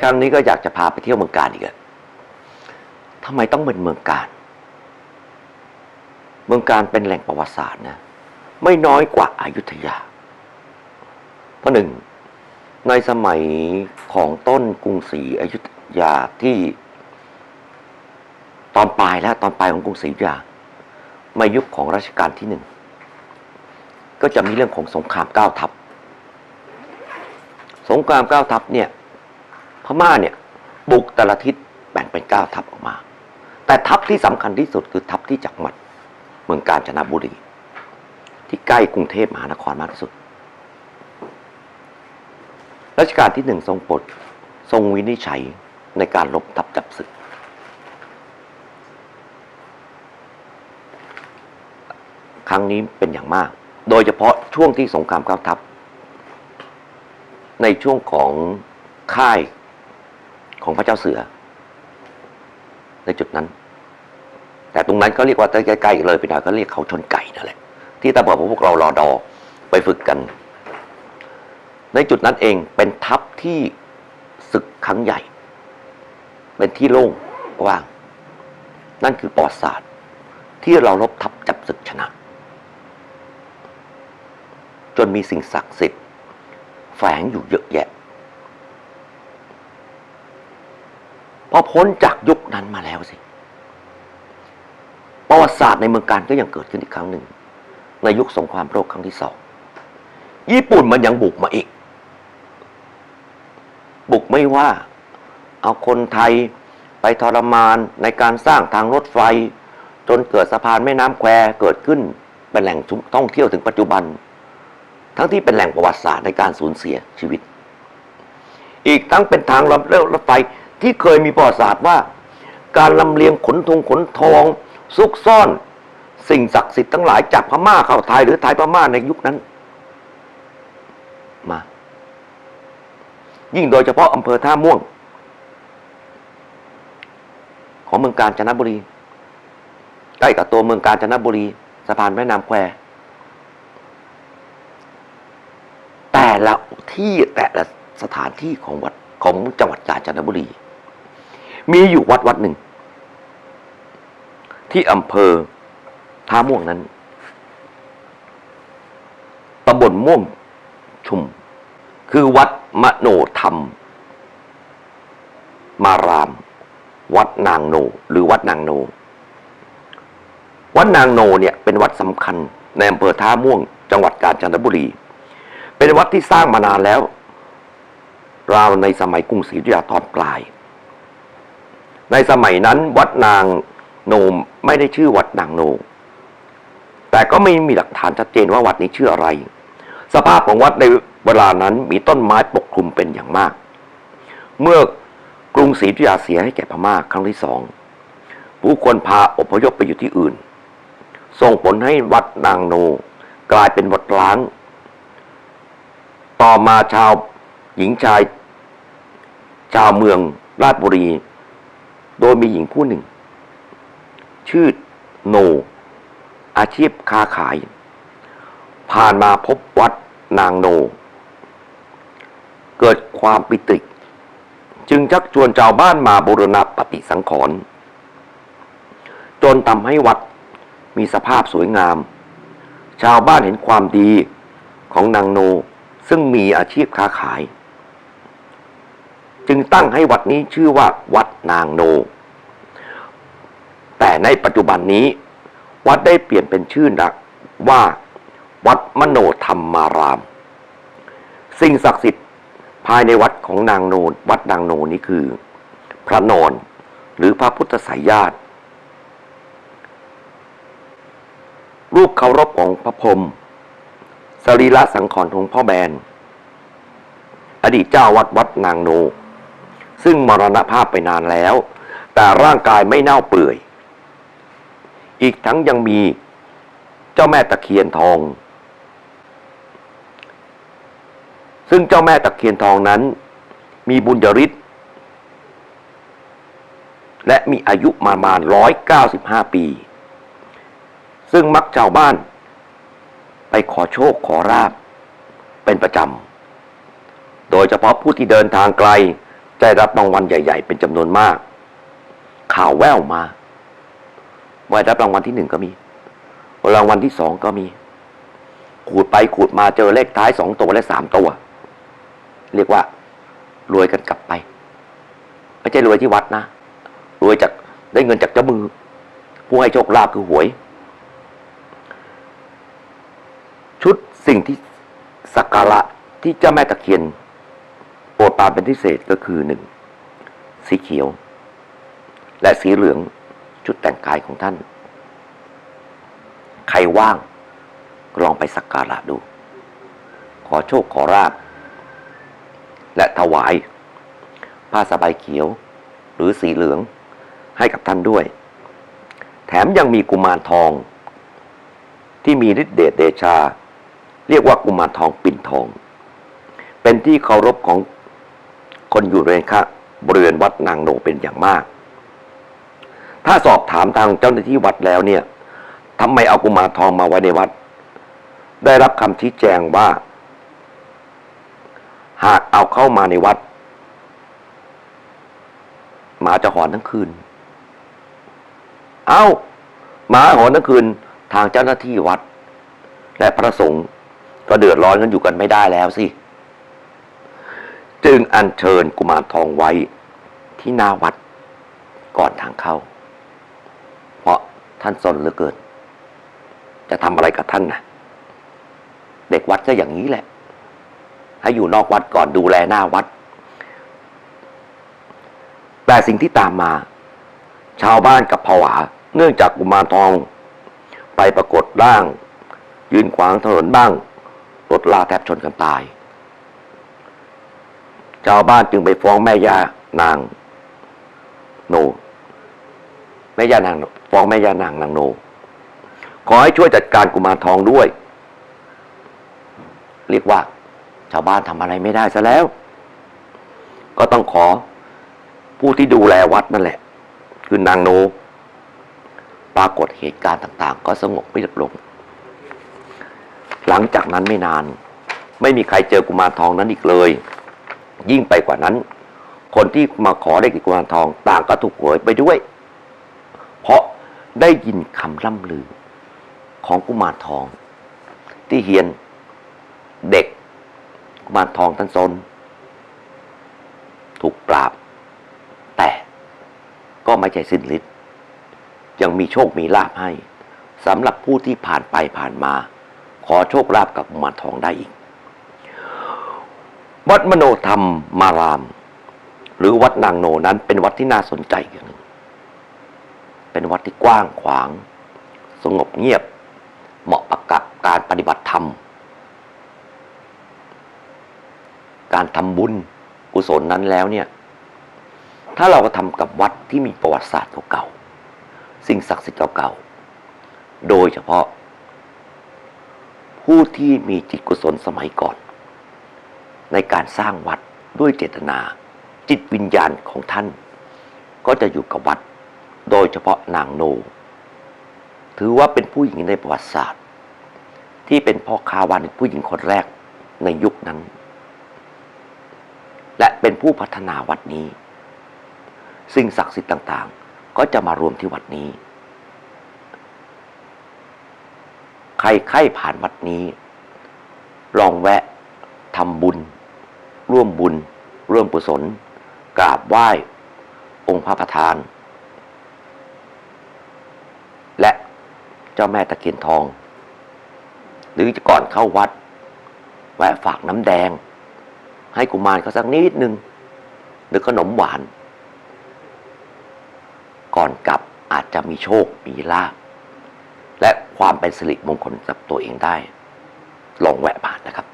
ครั้งนี้ก็อยากจะพาไปเที่ยวเมืองการอีกอะทำไมต้องเป็นเมืองการ เมืองการเป็นแหล่งประวัติศาสตร์นะ ไม่น้อยกว่าอายุทยา เพราะหนึ่ง ในสมัยของต้นกรุงศรีอยุธยาที่ ตอนปลายแล้วตอนปลายของกรุงศรีอยุธยามายุคของรัชกาลที่หนึ่ง ก็จะมีเรื่องของสงครามเก้าทัพ สงครามเก้าทัพเนี่ย ม่าเนี่ยบุกแต่ละทิศแบ่งเป็นเก้าทัพออกมา แต่ทัพที่สำคัญที่สุดคือทัพที่จักหวัดเมืองกาญจนบุรี ที่ใกล้กรุงเทพมหานครมากที่สุดรัชกาลที่หนึ่งทรงปลดทรงวินิจฉัยในการลบทัพจับศึก ครั้งนี้เป็นอย่างมาก โดยเฉพาะช่วงที่สงครามเก้าทัพ ในช่วงของค่าย ของพระเจ้าเสือ ในจุดนั้น แต่ตรงนั้นก็เรียกว่าใกล้ๆเลยไปหน่อยก็เรียกเขาชนไก่นั่นแหละที่ตำรวจพวกเรารอดอไปฝึกกัน ในจุดนั้นเองเป็นทัพที่ศึกครั้งใหญ่ เป็นที่โล่งกว้าง นั่นคือปอดศาสตร์ ที่เราลบทัพจับศึกชนะ จนมีสิ่งศักดิ์สิทธิ์แฝงอยู่เยอะแยะ พอพ้นจากยุคนั้นมาแล้วสิ ประวัติศาสตร์ในเมืองการก็ยังเกิดขึ้นอีกครั้งหนึ่ง ในยุคสงครามโลกครั้งที่สอง ญี่ปุ่นมันยังบุกมาอีก บุกไม่ว่า เอาคนไทยไปทรมานในการสร้างทางรถไฟ จนเกิดสะพานแม่น้ำแควเกิดขึ้นเป็นแหล่งท่องเที่ยวถึงปัจจุบัน ทั้งที่เป็นแหล่งประวัติศาสตร์ในการสูญเสียชีวิต อีกทั้งเป็นทางรถเร็วรถไฟ ที่เคยมีประวัติศาสตร์ว่า การลำเลียงขนทงขนทองซุกซ่อน สิ่งศักดิ์สิทธิ์ทั้งหลายจากพม่าเข้าไทยหรือไทยพม่าในยุคนั้น มา ยิ่งโดยเฉพาะอำเภอท่าม่วง ของเมืองกาญจนบุรี ใกล้กับตัวเมืองกาญจนบุรีสะพานแม่น้ำแควแต่ละที่แต่ละสถานที่ของวัดของจังหวัดกาญจนบุรี มีอยู่วัดวัดหนึ่ง ที่อำเภอท่าม่วงนั้นตำบลม่วงชุม คือวัดมโนธรรม มาราม วัดนางโน หรือวัดนางโน วัดนางโนเนี่ยเป็นวัดสำคัญในอำเภอท่าม่วง จังหวัดกาญจนบุรี เป็นวัดที่สร้างมานานแล้ว ราวในสมัยกรุงศรีอยุธยาตอนปลาย ในสมัยนั้นวัดนางโนมไม่ได้ชื่อวัดนางโนแต่ก็ไม่มีหลักฐานชัดเจนว่าวัดนี้ชื่ออะไร สภาพของวัดในเวลานั้นมีต้นไม้ปกคลุมเป็นอย่างมาก เมื่อกรุงศรีอยุธยาเสียให้แก่พม่าครั้งที่สองผู้คนพาอพยพไปอยู่ที่อื่น ส่งผลให้วัดนางโน กลายเป็นวัดล้าง ต่อมาชาวหญิงชาย ชาวเมืองราชบุรี โดยมีหญิงผู้หนึ่ง ชื่อโน อาชีพค้าขาย ผ่านมาพบวัดนางโน เกิดความปิติ จึงชักชวนชาวบ้านมาบูรณะปฏิสังขรณ์จนทำให้วัดมีสภาพสวยงาม ชาวบ้านเห็นความดีของนางโนซึ่งมีอาชีพค้าขาย จึงตั้งให้วัดนี้ชื่อว่าวัดนางโน แต่ในปัจจุบันนี้ วัดได้เปลี่ยนเป็นชื่อนักว่า วัดมโนธรรมาราม สิ่งศักดิ์สิทธิ์ภายในวัดของนางโนวัดนางโนนี้คือ พระนอนหรือพระพุทธสายญาติรูปเคารพของพระพรมสรีระสังขรณ์ของพ่อแบน อดีตเจ้าวัดวัดนางโน ซึ่งมรณภาพไปนานแล้ว แต่ร่างกายไม่เน่าเปื่อย อีกทั้งยังมีเจ้าแม่ตะเคียนทอง ซึ่งเจ้าแม่ตะเคียนทองนั้น มีบุญยริศและมีอายุประมาณร้อยเกาสิบห้าปี ซึ่งมักชาวบ้าน ไปขอโชคขอราบเป็นประจำ โดยเฉพาะผู้ที่เดินทางไกล ได้รับรางวัลใหญ่ ๆ เป็นจำนวนมาก ข่าวแว่วมาว่ารับรางวัลที่หนึ่งก็มี รางวัลที่สองก็มี ขูดไปขูดมาเจอเลขท้ายสองตัวและสามตัว เรียกว่า รวยกันกลับไป ไม่ใช่รวยที่วัดนะ รวยจากได้เงินจากเจ้ามือ ผู้ให้โชคลาภคือหวย ชุดสิ่งที่สักการะที่เจ้าแม่ตะเคียน ปรดปานเป็นพิเศษก็คือหนึ่งสีเขียว และสีเหลืองชุดแต่งกายของท่าน ใครว่างลองไปสักการะดู ขอโชคขอราบ และถวาย ผ้าสบายเขียว หรือสีเหลืองให้กับท่านด้วย แถมยังมีกุมารทอง ที่มีฤทธิเดชเดชา เรียกว่ากุมารทองปิ่นทอง เป็นที่เคารพของ คนอยู่ในค่ะบริเวณวัดนางโนเป็นอย่างมาก ถ้าสอบถามทางเจ้าหน้าที่วัดแล้วเนี่ยทำไมเอากุมารทองมาไว้ในวัด ได้รับคำชี้แจงว่า หากเอาเข้ามาในวัดหมาจะหอนทั้งคืน เอ้าหมาหอนทั้งคืนทางเจ้าหน้าที่วัด และพระสงฆ์ก็เดือดร้อนกันอยู่กันไม่ได้แล้วสิ จึงอัญเชิญกุมารทองไว้ที่หน้าวัดก่อนทางเข้า เพราะท่านสนเหลือเกิน จะทำอะไรกับท่านนะเด็กวัดก็อย่างนี้แหละ ให้อยู่นอกวัดก่อนดูแลหน้าวัด แต่สิ่งที่ตามมา ชาวบ้านกับผวา เนื่องจากกุมารทอง ไปปรากฏร่าง ยืนขวางถนนบ้างรถลาแทบชนกันตาย ชาวบ้านจึงไปฟ้องแม่ย่านางโนแม่ย่านางฟ้องแม่ย่านางนางโน ขอให้ช่วยจัดการกุมารทองด้วย เรียกว่า ชาวบ้านทำอะไรไม่ได้ซะแล้ว ก็ต้องขอผู้ที่ดูแลวัดนั่นแหละ คือนางโน ปรากฏเหตุการณ์ต่าง ๆ ก็สงบไม่ลดลง หลังจากนั้นไม่นาน ไม่มีใครเจอกุมารทองนั้นอีกเลย ยิ่งไปกว่านั้น คนที่มาขอได้กุมารทอง ต่างก็ถูกหวยไปด้วย เพราะได้ยินคำล่ำลือของกุมารทอง ที่เฮียนเด็กกุมารทองท่านซนถูกปราบ แต่ก็ไม่ใช่สิ้นฤทธิ์ยังมีโชคมีลาภให้สำหรับผู้ที่ผ่านไปผ่านมา ขอโชคลาภกับกุมารทองได้อีก วัดมโนธรรมมาราม หรือวัดนางโนนั้นเป็นวัดที่น่าสนใจอย่างหนึ่งเป็นวัดที่กว้างขวาง สงบเงียบ เหมาะกับการปฏิบัติธรรม การทำบุญกุศลนั้นแล้วเนี่ย ถ้าเราก็ทำกับวัดที่มีประวัติศาสตร์เก่าๆสิ่งศักดิ์สิทธิ์เก่าๆโดยเฉพาะ ผู้ที่มีจิตกุศลสมัยก่อน ในการสร้างวัดด้วยเจตนา จิตวิญญาณของท่าน ก็จะอยู่กับวัด โดยเฉพาะนางโน ถือว่าเป็นผู้หญิงในประวัติศาสตร์ ที่เป็นพ่อค้าวันผู้หญิงคนแรกในยุคนั้น และเป็นผู้พัฒนาวัดนี้ สิ่งศักดิ์สิทธิ์ต่างๆ ก็จะมารวมที่วัดนี้ ใครใครผ่านวัดนี้ ลองแวะทำบุญ ร่วมบุญ ร่วมกุศลกราบไหว้ องค์พระประธาน และเจ้าแม่ตะเคียนทอง หรือก่อนเข้าวัด แวะฝากน้ำแดง ให้กุมารเขาสักนิดนึง หรือขนมหวาน ก่อนกลับอาจจะมีโชค มีลาภและความเป็นสิริมงคลกับตัวเองได้ ลองแวะผ่านนะครับ